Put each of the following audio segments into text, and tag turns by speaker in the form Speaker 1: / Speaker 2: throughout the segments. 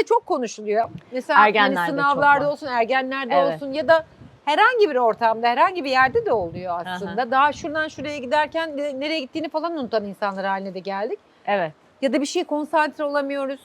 Speaker 1: Günümüzde çok konuşuluyor. Mesela
Speaker 2: Ergenlerde
Speaker 1: hani sınavlarda olsun, ergenlerde
Speaker 2: Evet.
Speaker 1: olsun ya da herhangi bir ortamda, herhangi bir yerde de oluyor aslında. Daha şuradan şuraya giderken de- nereye gittiğini falan unutan insanlar haline de geldik.
Speaker 2: Evet.
Speaker 1: Ya da bir şeye konsantre olamıyoruz.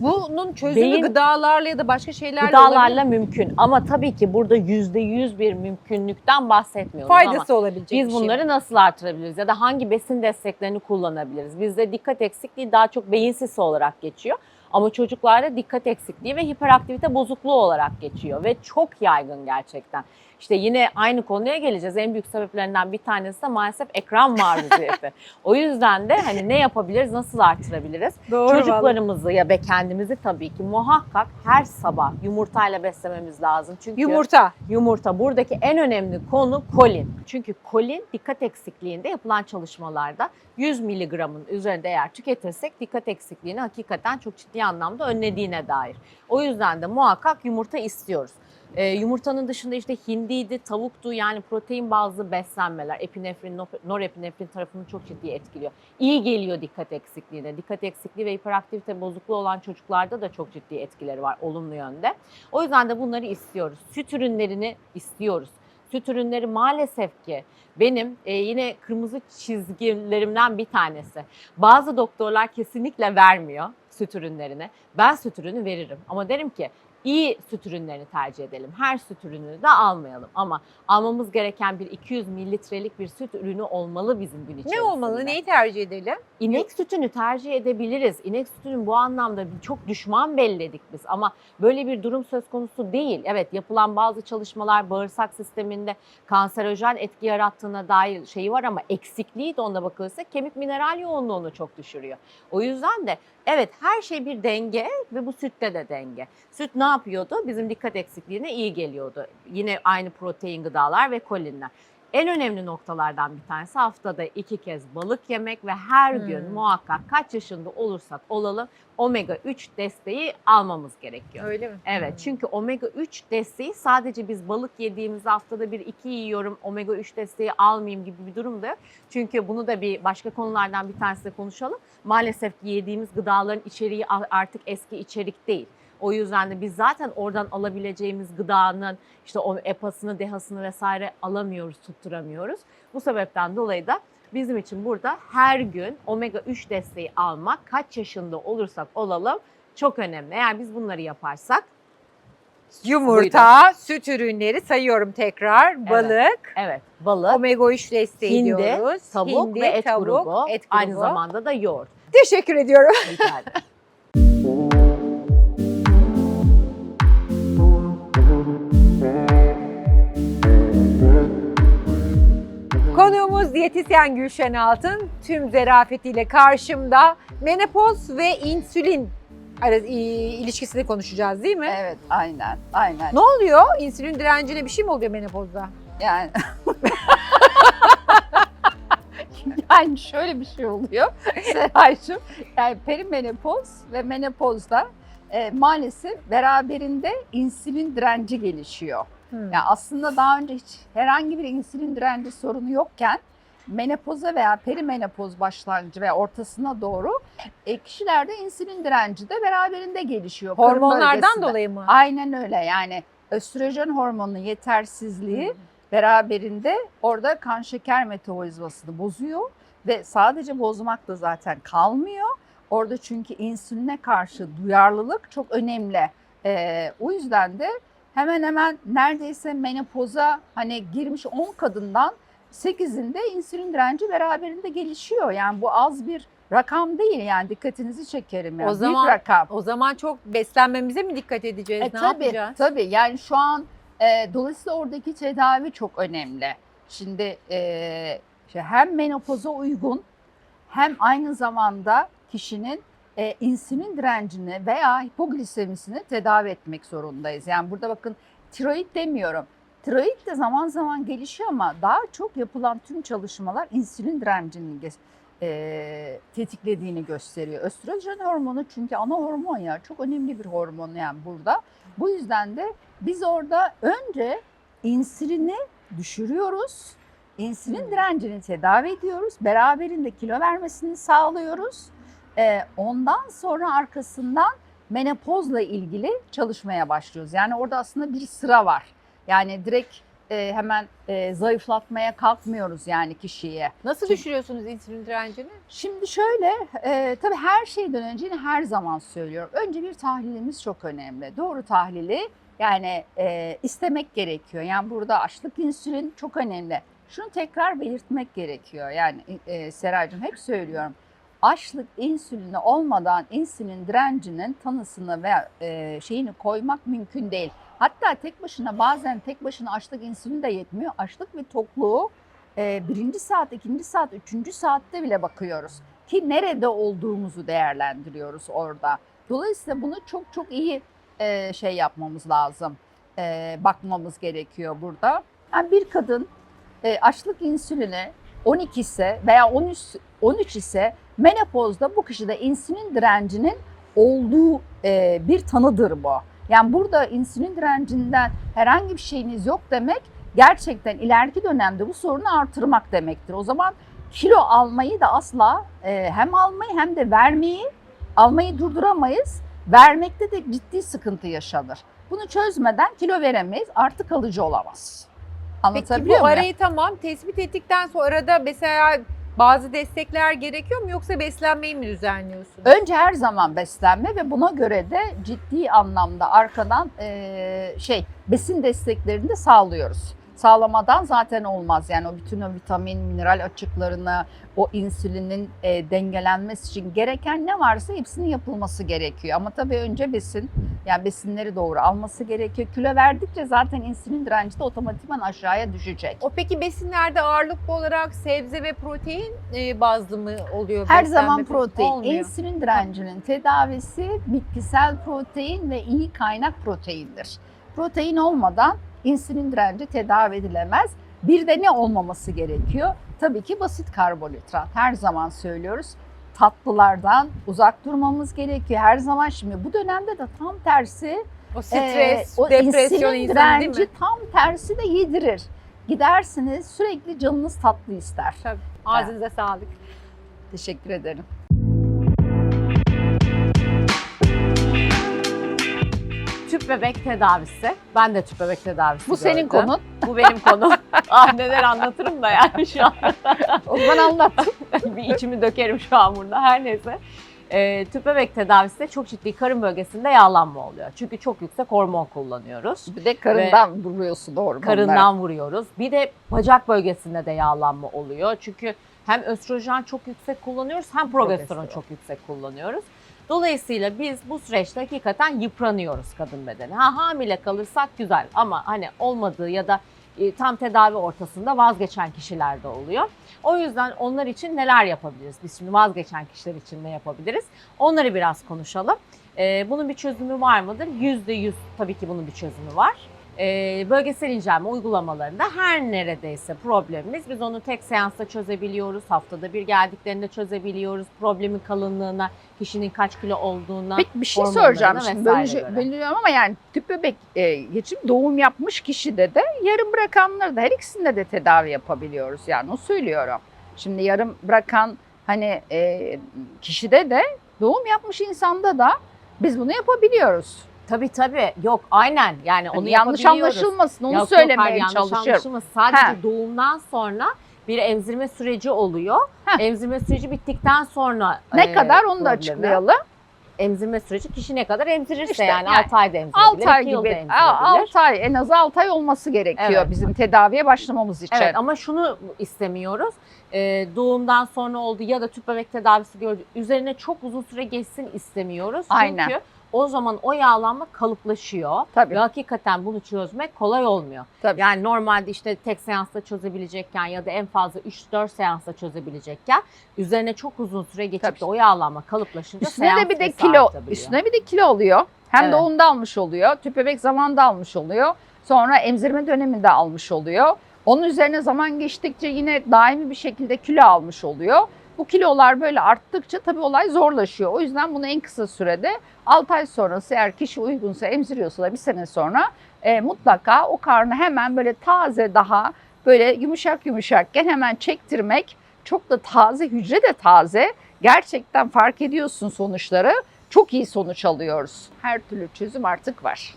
Speaker 1: Bunun çözümü
Speaker 2: Beyin-
Speaker 1: gıdalarla ya da başka şeylerle
Speaker 2: Gıdalarla
Speaker 1: olabilir.
Speaker 2: mümkün ama tabii ki burada yüzde yüz bir mümkünlükten bahsetmiyoruz ama
Speaker 1: faydası olabilecek
Speaker 2: biz
Speaker 1: bir şey.
Speaker 2: bunları nasıl artırabiliriz ya da hangi besin desteklerini kullanabiliriz? Bizde dikkat eksikliği daha çok beyin sisi olarak geçiyor. Ama çocuklarda dikkat eksikliği ve hiperaktivite bozukluğu olarak geçiyor ve çok yaygın gerçekten. İşte yine aynı konuya geleceğiz. En büyük sebeplerinden bir tanesi de maalesef ekran maruziyeti. o yüzden de hani ne yapabiliriz, nasıl artırabiliriz?
Speaker 1: Doğru vallahi.
Speaker 2: Çocuklarımızı ya ve kendimizi tabii ki muhakkak her sabah yumurtayla beslememiz lazım. Çünkü
Speaker 1: Yumurta.
Speaker 2: yumurta buradaki en önemli konu kolin. Çünkü kolin dikkat eksikliğinde yapılan çalışmalarda 100 miligramın üzerinde eğer tüketirsek dikkat eksikliğini hakikaten çok ciddi anlamda önlediğine dair. O yüzden de muhakkak yumurta istiyoruz. Ee, yumurtanın dışında işte hindiydi, tavuktu yani protein bazlı beslenmeler, epinefrin, no- norepinefrin tarafını çok ciddi etkiliyor. İyi geliyor dikkat eksikliğine. Dikkat eksikliği ve hiperaktivite bozukluğu olan çocuklarda da çok ciddi etkileri var olumlu yönde. O yüzden de bunları istiyoruz. Süt ürünlerini istiyoruz. Süt ürünleri maalesef ki benim e, yine kırmızı çizgilerimden bir tanesi. Bazı doktorlar kesinlikle vermiyor süt ürünlerini. Ben süt ürünü veririm ama derim ki iyi süt ürünlerini tercih edelim. Her süt ürününü de almayalım ama almamız gereken bir 200 mililitrelik bir süt ürünü olmalı bizim gün içerisinde.
Speaker 1: Ne olmalı? Neyi tercih edelim?
Speaker 2: İnek sütünü tercih edebiliriz. İnek sütünün bu anlamda çok düşman belledik biz ama böyle bir durum söz konusu değil. Evet yapılan bazı çalışmalar bağırsak sisteminde kanserojen etki yarattığına dair şeyi var ama eksikliği de onda bakılırsa kemik mineral yoğunluğunu çok düşürüyor. O yüzden de evet her şey bir denge ve bu sütte de denge. Süt ne yapıyordu? Bizim dikkat eksikliğine iyi geliyordu. Yine aynı protein gıdalar ve kolinler. En önemli noktalardan bir tanesi haftada iki kez balık yemek ve her
Speaker 1: Hmm.
Speaker 2: gün muhakkak kaç yaşında olursak olalım omega 3 desteği almamız gerekiyor.
Speaker 1: Öyle mi?
Speaker 2: Evet çünkü omega 3 desteği sadece biz balık yediğimiz haftada bir iki yiyorum omega 3 desteği almayayım gibi bir durum da yok. Çünkü bunu da bir başka konulardan bir tanesi konuşalım. Maalesef yediğimiz gıdaların içeriği artık eski içerik değil. O yüzden de biz zaten oradan alabileceğimiz gıdanın işte o epasını, dehasını vesaire alamıyoruz, tutturamıyoruz. Bu sebepten dolayı da bizim için burada her gün omega 3 desteği almak kaç yaşında olursak olalım çok önemli. Eğer biz bunları yaparsak
Speaker 1: Yumurta, süt ürünleri sayıyorum tekrar. Balık,
Speaker 2: evet balık,
Speaker 1: omega 3 desteği
Speaker 2: hindi,
Speaker 1: diyoruz.
Speaker 2: tavuk
Speaker 1: Hindi,
Speaker 2: ve et
Speaker 1: tavuk,
Speaker 2: grubu.
Speaker 1: et
Speaker 2: Aynı
Speaker 1: grubu.
Speaker 2: zamanda da yoğurt.
Speaker 1: Teşekkür ediyorum.
Speaker 2: Rica ederim.
Speaker 1: diyetisyen Gülşen Altın. Tüm zerafetiyle karşımda menopoz ve insülin ilişkisini konuşacağız değil mi?
Speaker 3: Evet, aynen, aynen.
Speaker 1: Ne oluyor? İnsülin direncine bir şey mi oluyor menopozda?
Speaker 3: Yani yani şöyle bir şey oluyor Seraycığım. Yani perimenopoz ve menopozda e, maalesef beraberinde insülin direnci gelişiyor.
Speaker 1: Hmm.
Speaker 3: Yani aslında daha önce hiç herhangi bir insülin direnci sorunu yokken menopoza veya perimenopoz başlangıcı ve ortasına doğru e, kişilerde insülin direnci de beraberinde gelişiyor.
Speaker 1: Hormonlardan dolayı mı?
Speaker 3: Aynen öyle yani östrojen hormonunun yetersizliği beraberinde orada kan şeker metabolizmasını bozuyor ve sadece bozmakla zaten kalmıyor. Orada çünkü insüline karşı duyarlılık çok önemli. Ee, o yüzden de hemen hemen neredeyse menopoza hani girmiş 10 kadından 8'inde insülin direnci beraberinde gelişiyor. Yani bu az bir rakam değil yani dikkatinizi çekerim. Yani.
Speaker 1: O zaman-
Speaker 3: Büyük rakam.
Speaker 1: O zaman çok beslenmemize mi dikkat edeceğiz?
Speaker 3: E,
Speaker 1: ne
Speaker 3: tabii,
Speaker 1: yapacağız?
Speaker 3: Tabii yani şu an e, dolayısıyla oradaki tedavi çok önemli. Şimdi e, işte hem menopoza uygun hem aynı zamanda kişinin e, insülin direncini veya hipoglisemisini tedavi etmek zorundayız. Yani burada bakın tiroid demiyorum. Tiroid de zaman zaman gelişiyor ama daha çok yapılan tüm çalışmalar insülin direncini ge- e, tetiklediğini gösteriyor. Östrojen hormonu çünkü ana hormon ya çok önemli bir hormon yani burada. Bu yüzden de biz orada önce insülini düşürüyoruz. İnsülin
Speaker 1: Hmm.
Speaker 3: direncini tedavi ediyoruz. Beraberinde kilo vermesini sağlıyoruz. Ee, ondan sonra arkasından menopozla ilgili çalışmaya başlıyoruz. Yani orada aslında bir sıra var. Yani direkt e, hemen e, zayıflatmaya kalkmıyoruz yani kişiye.
Speaker 1: Nasıl
Speaker 3: Çünkü-
Speaker 1: düşürüyorsunuz insülin direncini?
Speaker 3: Şimdi şöyle, e, tabii her şeyden önce yine her zaman söylüyorum. Önce bir tahlilimiz çok önemli. Doğru tahlili yani e, istemek gerekiyor. Yani burada açlık insülin çok önemli. Şunu tekrar belirtmek gerekiyor. Yani e, Seraycığım hep söylüyorum. Açlık insülini olmadan insülin direncinin tanısını ve e, şeyini koymak mümkün değil. Hatta tek başına bazen tek başına açlık insülin de yetmiyor. Açlık ve tokluğu e, birinci saat, ikinci saat, üçüncü saatte bile bakıyoruz. Ki nerede olduğumuzu değerlendiriyoruz orada. Dolayısıyla bunu çok çok iyi e, şey yapmamız lazım. E, bakmamız gerekiyor burada. Yani bir kadın e, açlık insülini 12 ise veya 13, 13 ise menopozda bu kişide insülin direncinin olduğu e, bir tanıdır bu. Yani burada insülin direncinden herhangi bir şeyiniz yok demek gerçekten ileriki dönemde bu sorunu artırmak demektir. O zaman kilo almayı da asla e, hem almayı hem de vermeyi almayı durduramayız. Vermekte de ciddi sıkıntı yaşanır. Bunu çözmeden kilo veremeyiz, artı kalıcı olamaz.
Speaker 1: Peki
Speaker 3: Anlatabiliyor
Speaker 1: bu
Speaker 3: muyum?
Speaker 1: arayı tamam tespit ettikten sonra da mesela bazı destekler gerekiyor mu yoksa beslenmeyi mi düzenliyorsunuz?
Speaker 3: Önce her zaman beslenme ve buna göre de ciddi anlamda arkadan eee, şey besin desteklerini de sağlıyoruz. Sağlamadan zaten olmaz yani o bütün o vitamin, mineral açıklarını, o insülinin e, dengelenmesi için gereken ne varsa hepsinin yapılması gerekiyor. Ama tabii önce besin, yani besinleri doğru alması gerekiyor. Kilo verdikçe zaten insülin direnci de otomatikman aşağıya düşecek.
Speaker 1: O peki besinlerde ağırlıklı olarak sebze ve protein e, bazlı mı oluyor?
Speaker 3: Her zaman protein.
Speaker 1: Olmuyor.
Speaker 3: İnsülin direncinin tedavisi bitkisel protein ve iyi kaynak proteindir. Protein olmadan insülin direnci tedavi edilemez. Bir de ne olmaması gerekiyor? Tabii ki basit karbonhidrat. Her zaman söylüyoruz. Tatlılardan uzak durmamız gerekiyor. Her zaman şimdi bu dönemde de tam tersi
Speaker 1: O
Speaker 3: e,
Speaker 1: stres,
Speaker 3: o
Speaker 1: depresyon
Speaker 3: insülin
Speaker 1: insanı değil
Speaker 3: direnci
Speaker 1: mi?
Speaker 3: tam tersi de yedirir. Gidersiniz sürekli canınız tatlı ister.
Speaker 1: Tabii. Ağzınıza sağlık.
Speaker 3: Teşekkür ederim.
Speaker 2: Tüp bebek tedavisi. Ben de tüp bebek tedavisi
Speaker 3: Bu senin
Speaker 2: gördüm.
Speaker 3: konun.
Speaker 2: Bu benim konum. ah neler anlatırım da yani şu an.
Speaker 3: O zaman anlat.
Speaker 2: bir içimi dökerim şu an burada. Her neyse. Ee, tüp bebek tedavisinde çok ciddi karın bölgesinde yağlanma oluyor. Çünkü çok yüksek hormon kullanıyoruz.
Speaker 3: Bir de karından vuruyorsun hormonlara.
Speaker 2: Karından vuruyoruz. Bir de bacak bölgesinde de yağlanma oluyor. Çünkü hem östrojen çok yüksek kullanıyoruz hem progesteron
Speaker 3: Progesteron.
Speaker 2: çok yüksek kullanıyoruz. Dolayısıyla biz bu süreçte hakikaten yıpranıyoruz kadın bedeni. Ha hamile kalırsak güzel ama hani olmadığı ya da e, tam tedavi ortasında vazgeçen kişiler de oluyor. O yüzden onlar için neler yapabiliriz? Biz şimdi vazgeçen kişiler için ne yapabiliriz? Onları biraz konuşalım. Ee, bunun bir çözümü var mıdır? Yüzde yüz tabii ki bunun bir çözümü var. Ee, bölgesel incelme uygulamalarında her neredeyse problemimiz biz onu tek seansta çözebiliyoruz. Haftada bir geldiklerinde çözebiliyoruz. Problemin kalınlığına, kişinin kaç kilo olduğuna.
Speaker 3: Peki bir şey soracağım şimdi
Speaker 2: göre.
Speaker 3: bölüyorum ama yani tüp bebek e, geçip doğum yapmış kişide de yarım bırakanları da her ikisinde de tedavi yapabiliyoruz yani o söylüyorum. Şimdi yarım bırakan hani e, kişide de doğum yapmış insanda da biz bunu yapabiliyoruz.
Speaker 2: Tabii tabii. Yok aynen yani
Speaker 3: Hani
Speaker 2: onu
Speaker 3: yanlış anlaşılmasın onu
Speaker 2: Yok, yok,
Speaker 3: söylemeye
Speaker 2: hayır, yanlış
Speaker 3: çalışıyorum.
Speaker 2: anlaşılmasın. Sadece
Speaker 3: Ha.
Speaker 2: doğumdan sonra bir emzirme süreci oluyor.
Speaker 3: Heh.
Speaker 2: Emzirme süreci bittikten sonra
Speaker 3: Ne
Speaker 2: e,
Speaker 3: kadar onu da açıklayalım.
Speaker 2: Emzirme süreci kişi ne kadar emzirirse
Speaker 3: İşte
Speaker 2: yani,
Speaker 3: yani
Speaker 2: 6 ayda emzirebilir,
Speaker 3: 6 ay
Speaker 2: 2 yılda
Speaker 3: gibi
Speaker 2: emzirebilir.
Speaker 3: 6 ay en az 6 ay olması gerekiyor
Speaker 2: Evet.
Speaker 3: bizim tedaviye başlamamız için.
Speaker 2: Evet ama şunu istemiyoruz. Ee, doğumdan sonra oldu ya da tüp bebek tedavisi gördü. Üzerine çok uzun süre geçsin istemiyoruz.
Speaker 3: Aynen.
Speaker 2: Çünkü o zaman o yağlanma kalıplaşıyor.
Speaker 3: Tabii.
Speaker 2: Ve hakikaten bunu çözmek kolay olmuyor.
Speaker 3: Tabii.
Speaker 2: Yani normalde işte tek seansta çözebilecekken ya da en fazla 3-4 seansta çözebilecekken üzerine çok uzun süre geçip
Speaker 3: Tabii.
Speaker 2: de o yağlanma kalıplaşınca
Speaker 3: Üstüne de bir de kilo, üstüne bir de kilo oluyor. Hem
Speaker 2: Evet.
Speaker 3: doğumda almış oluyor, tüp bebek zamanında almış oluyor. Sonra emzirme döneminde almış oluyor. Onun üzerine zaman geçtikçe yine daimi bir şekilde kilo almış oluyor. Bu kilolar böyle arttıkça tabii olay zorlaşıyor. O yüzden bunu en kısa sürede 6 ay sonrası eğer kişi uygunsa emziriyorsa da bir sene sonra e, mutlaka o karnı hemen böyle taze daha böyle yumuşak yumuşakken hemen çektirmek çok da taze hücre de taze gerçekten fark ediyorsun sonuçları çok iyi sonuç alıyoruz. Her türlü çözüm artık var.